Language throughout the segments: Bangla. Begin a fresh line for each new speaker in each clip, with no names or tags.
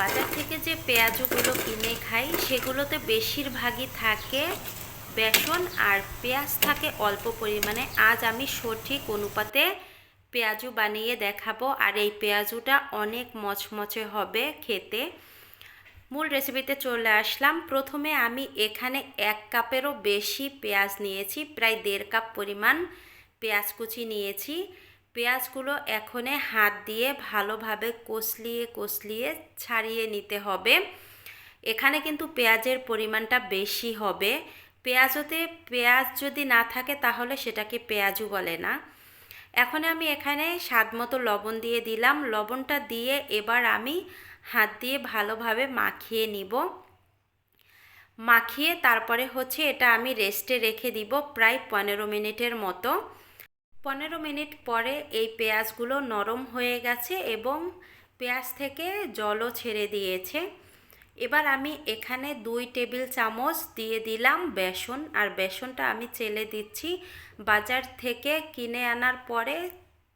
বাজার থেকে যে পেঁয়াজগুলো কিনে খাই, সেগুলোতে বেশিরভাগই থাকে বেসন আর পেঁয়াজ থাকে অল্প পরিমাণে। আজ আমি সঠিক অনুপাতে পেঁয়াজু বানিয়ে দেখাবো আর এই পেঁয়াজুটা অনেক মচমচে হবে খেতে। মূল রেসিপিতে চলে আসলাম। প্রথমে আমি এখানে এক কাপেরও বেশি পেঁয়াজ নিয়েছি, প্রায় দেড় কাপ পরিমাণ পেঁয়াজ কুচি নিয়েছি। পেঁয়াজগুলো এখনে হাত দিয়ে ভালোভাবে কষলিয়ে কষলিয়ে ছাড়িয়ে নিতে হবে। এখানে কিন্তু পেঁয়াজের পরিমাণটা বেশি হবে। পেঁয়াজতে, পেঁয়াজ যদি না থাকে তাহলে সেটাকে পেঁয়াজও বলে না। এখন আমি এখানে স্বাদ মতো লবণ দিয়ে দিলাম। লবণটা দিয়ে এবার আমি হাত দিয়ে ভালোভাবে মাখিয়ে নিব। মাখিয়ে তারপরে হচ্ছে এটা আমি রেস্টে রেখে দিব প্রায় পনেরো মিনিটের মতো। পনেরো মিনিট পরে এই পেঁয়াজগুলো নরম হয়ে গেছে এবং পেঁয়াজ থেকে জলও ছেড়ে দিয়েছে। এবার আমি এখানে দুই টেবিল চামচ দিয়ে দিলাম বেসন, আর বেসনটা আমি চেলে দিচ্ছি। বাজার থেকে কিনে আনার পরে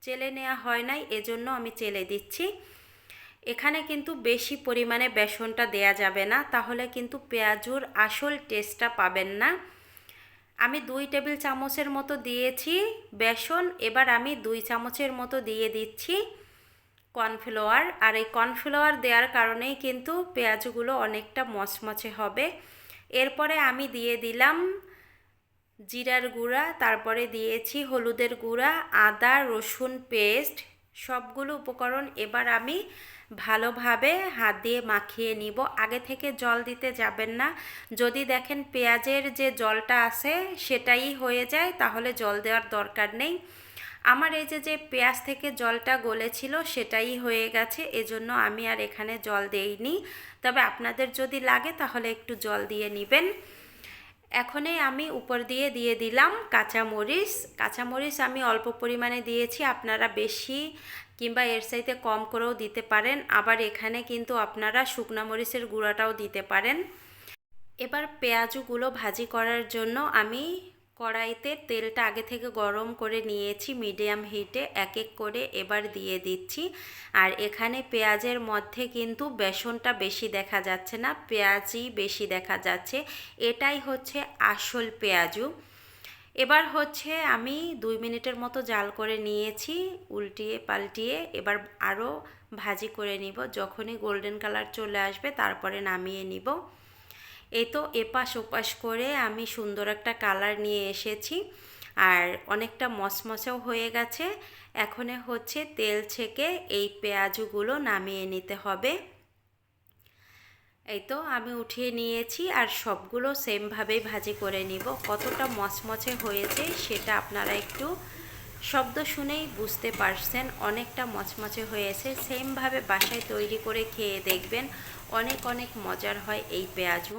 চেলে নেওয়া হয় নাই, এজন্য আমি চেলে দিচ্ছি। এখানে কিন্তু বেশি পরিমাণে বেসনটা দেয়া যাবে না, তাহলে কিন্তু পেঁয়াজুর আসল টেস্টটা পাবেন না। আমি দুই টেবিল চামচের মতো দিয়েছি বেসন, এবার আমি দুই চামচের মতো দিয়ে দিচ্ছি কর্নফ্লাওয়ার। আর এই কর্নফ্লাওয়ার দেওয়ার কারণেই কিন্তু পেঁয়াজগুলো অনেকটা মচমচে হবে। এরপরে আমি দিয়ে দিলাম জিরার গুঁড়া, তারপরে দিয়েছি হলুদের গুঁড়া, আদা, রসুন পেস্ট, সবগুলো উপকরণ। এবার আমি ভালোভাবে হাত দিয়ে মাখিয়ে নিব। আগে থেকে জল দিতে যাবেন না। যদি দেখেন পেঁয়াজের যে জলটা আছে সেটাই হয়ে যায়, তাহলে জল দেওয়ার দরকার নেই। আমার এই যে যে পেঁয়াজ থেকে জলটা গলেছিল সেটাই হয়ে গেছে, এজন্য আমি আর এখানে জল দেইনি। তবে আপনাদের যদি লাগে, তাহলে একটু জল দিয়ে নেবেন। এখনই আমি উপর দিয়ে দিয়ে দিলাম কাঁচামরিচ। কাঁচামরিচ আমি অল্প পরিমাণে দিয়েছি, আপনারা বেশি কিংবা এর সাইতে কম করেও দিতে পারেন। আবার এখানে কিন্তু আপনারা শুকনা মরিচের গুঁড়াটাও দিতে পারেন। এবার পেঁয়াজগুলো ভাজি করার জন্য আমি কড়াইতে তেলটা আগে থেকে গরম করে নিয়েছি মিডিয়াম হিটে এক এক করে এবার দিয়ে দিচ্ছি। আর এখানে পেঁয়াজের মধ্যে কিন্তু বেসনটা বেশি দেখা যাচ্ছে না, পেঁয়াজই বেশি দেখা যাচ্ছে। এটাই হচ্ছে আসল পেঁয়াজু। এবার হচ্ছে আমি দুই মিনিটের মতো জাল করে নিয়েছি, উল্টিয়ে পাল্টিয়ে। এবার আরও ভাজি করে নিব, যখনই গোল্ডেন কালার চলে আসবে তারপরে নামিয়ে নিব। এই তো এপাশ ওপাশ করে আমি সুন্দর একটা কালার নিয়ে এসেছি। আর অনেকটা মচমচেও হয়ে গেছে। এখনে হচ্ছে তেল ছেঁকে এই পেঁয়াজগুলো নামিয়ে নিতে হবে। এই তো আমি উঠিয়ে নিয়েছি আর সবগুলো সেমভাবেই ভাজি করে নিব। কতটা মচমচে হয়েছে সেটা আপনারা একটু শব্দ শুনেই বুঝতে পারছেন। অনেকটা মচমচে হয়েছে। সেমভাবে বাসায় তৈরি করে খেয়ে দেখবেন অনেক অনেক মজার হয় এই পেঁয়াজু